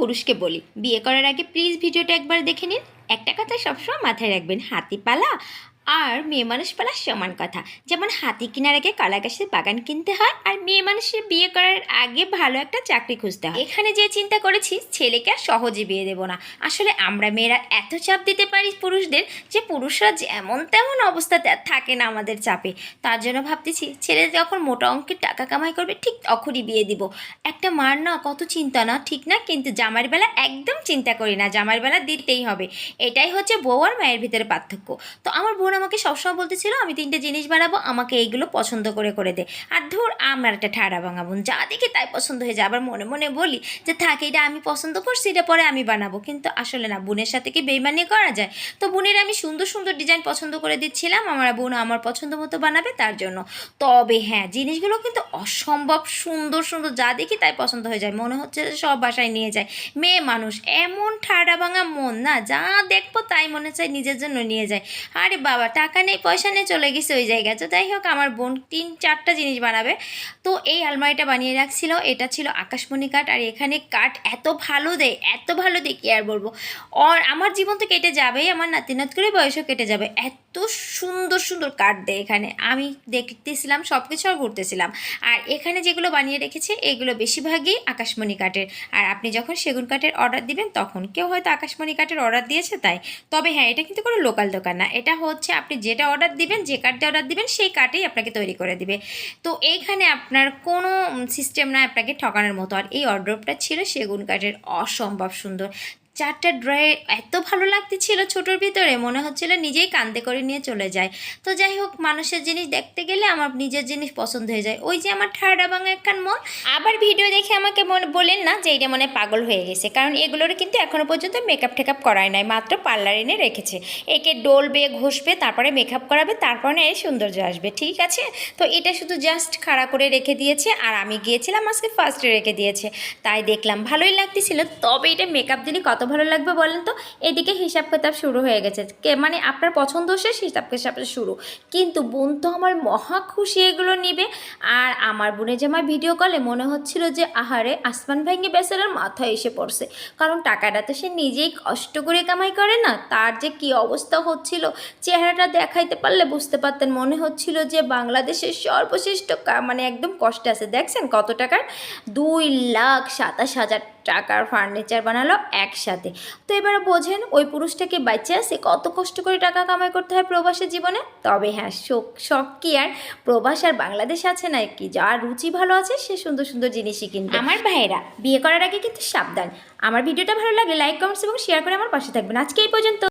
পুরুষকে বলি। বিয়ে করার আগে প্লিজ ভিডিওটা একবার দেখে নিন। একটা কথা সবসময় মাথায় রাখবেন, হাতিপালা আর মেয়ে মানুষ পালা সমান কথা। যেমন হাতি কেনার আগে কলা গাছের বাগান কিনতে হয় আর মেয়ে মানুষের বিয়ে করার আগে ভালো একটা চাকরি খুঁজতে হয়। এখানে যে চিন্তা করেছি, ছেলেকে আর সহজে বিয়ে দেবো না। আসলে আমরা মেয়েরা এত চাপ দিতে পারি পুরুষদের যে পুরুষরা যেমন তেমন অবস্থাতে থাকে না আমাদের চাপে। তার জন্য ভাবতেছি, ছেলে যখন মোটা অঙ্কের টাকা কামাই করবে, ঠিক তখনই বিয়ে দিব। একটা মার না কত চিন্তা না, ঠিক না? কিন্তু জামার বেলা একদম চিন্তা করি না জামার বেলা দিতেই হবে। এটাই হচ্ছে বউ আর মায়ের ভিতরে পার্থক্য। তো আমার বোন আমাকে সবসময় বলতেছিল, আমি তিনটে জিনিস বানাবো, আমাকে এইগুলো পছন্দ করে করে দে। আর ধর, আমার একটা ঠাড়া ভাঙা বোন, যা দেখি তাই পছন্দ হয়ে যায়। আবার মনে মনে বলি যে, থাকে, এটা আমি পছন্দ করছি, এটা পরে আমি বানাবো। কিন্তু আসলে না, বোনের সাথে কি বেইমানি করা যায়? তো বোনের আমি সুন্দর সুন্দর ডিজাইন পছন্দ করে দিচ্ছিলাম, আমার বোন আমার পছন্দ মতো বানাবে তার জন্য। তবে হ্যাঁ জিনিসগুলো কিন্তু অসম্ভব সুন্দর সুন্দর, যা দেখি তাই পছন্দ হয়ে যায়। মনে হচ্ছে সব বাসায় নিয়ে যায়। মেয়ে মানুষ, এমন ঠাড়া ভাঙা মন না, যা দেখব তাই মনে চায় নিজের জন্য নিয়ে যায়। আরে বাবা টাকা নেই, পয়সা নেই, চলে গেছে ওই জায়গায়। তো যাই হোক, আমার বোন তিন, চারটা জিনিস বানাবে। তো এই আলমারিটা বানিয়ে রাখছিল, এটা ছিল আকাশমণি কাঠ। আর এখানে কাঠ এত ভালো দেয় এত ভালো দেয় কি আর বলব? আর আমার জীবন তো কেটে যাবেই, আমার নাতি নাত করে বয়সও কেটে যাবে। এত সুন্দর সুন্দর কাঠ দেয় এখানে। আমি দেখতেছিলাম সব কিছু আর ঘুরতেছিলাম। আর এখানে যেগুলো বানিয়ে রেখেছে, এগুলো বেশিরভাগই আকাশমণি কাঠের। আর আপনি যখন সেগুন কাঠের অর্ডার দিবেন, তখন কেউ হয়তো আকাশমণি কাঠের অর্ডার দিয়েছে তাই। তবে হ্যাঁ এটা কিন্তু কোনো লোকাল দোকান না। এটা হচ্ছে আপনি যেটা অর্ডার দিবেন, যে কার্ডটা অর্ডার দিবেন, সেই কার্ডেই আপনাকে তৈরি করে দিবে। তো এইখানে আপনার কোনো সিস্টেম না আপনাকে ঠকানোর মতো। আর এই অর্ডারটা ছিল সেগুন কাঠের। অসম্ভব সুন্দর। চারটা ড্রয়ে এত ভালো লাগতেছিল ছোটোর ভিতরে, মনে হচ্ছিল নিজেই কান্দে করে নিয়ে চলে যায়। তো যাই হোক, মানুষের জিনিস দেখতে গেলে আমার নিজের জিনিস পছন্দ হয়ে যায়। ওই যে আমার ঠাড়া ভাঙা একখান মন, আবার ভিডিও দেখে আমাকে মনে বলেন না যে এটা মনে পাগল হয়ে গেছে, কারণ এগুলোর কিন্তু এখনও পর্যন্ত মেকআপ টেকআপ করায় নাই, মাত্র পার্লার এনে রেখেছে। একে ডলবে, ঘষবে, তারপরে মেকআপ করাবে, তারপরে এই সৌন্দর্য আসবে, ঠিক আছে? তো এটা শুধু জাস্ট খাড়া করে রেখে দিয়েছে, আর আমি গিয়েছিলাম আজকে ফার্স্টে রেখে দিয়েছে। তাই দেখলাম, ভালোই লাগতেছিল, তবে এটা মেকআপ দিলে কত ভালো লাগবে বলেন তো? এদিকে হিসাব কিতাব শুরু হয়ে গেছে। কে মানে আপনার পছন্দ শেষ, হিসাব কিতাব শুরু। কিন্তু বোন তো আমার মহা খুশি এগুলো নিবে। আর আমার বোনের আমার ভিডিও কলে মনে হচ্ছিল যে, আহারে, আসমান ভেঙে বেচারার মাথায় এসে পড়ছে। কারণ টাকাটা তো সে নিজেই কষ্ট করে কামাই করে না। তার যে কি অবস্থা হচ্ছিল, চেহারাটা দেখাইতে পারলে বুঝতে পারতেন। মনে হচ্ছিল যে, বাংলাদেশের সর্বশ্রেষ্ঠ মানে একদম কষ্টে আছে। দেখছেন কত টাকার? দুই লাখ সাতাশ হাজার টাকার ফার্নিচার বানালো একসাথে। তো এবার বোঝেন ওই পুরুষটাকে বাচ্চা সে কত কষ্ট করে টাকা কামাই করতে হয় প্রবাসের জীবনে? তবে হ্যাঁ শোক, শখ কি আর? প্রবাস আর বাংলাদেশ আছে না কি? যার রুচি ভালো আছে, সে সুন্দর সুন্দর জিনিসই কিনবে। আমার ভাইয়েরা, বিয়ে করার আগে কিন্তু সাবধান। আমার ভিডিওটা ভালো লাগে লাইক কমেন্টস এবং শেয়ার করে আমার পাশে থাকবেন। আজকে এই পর্যন্ত।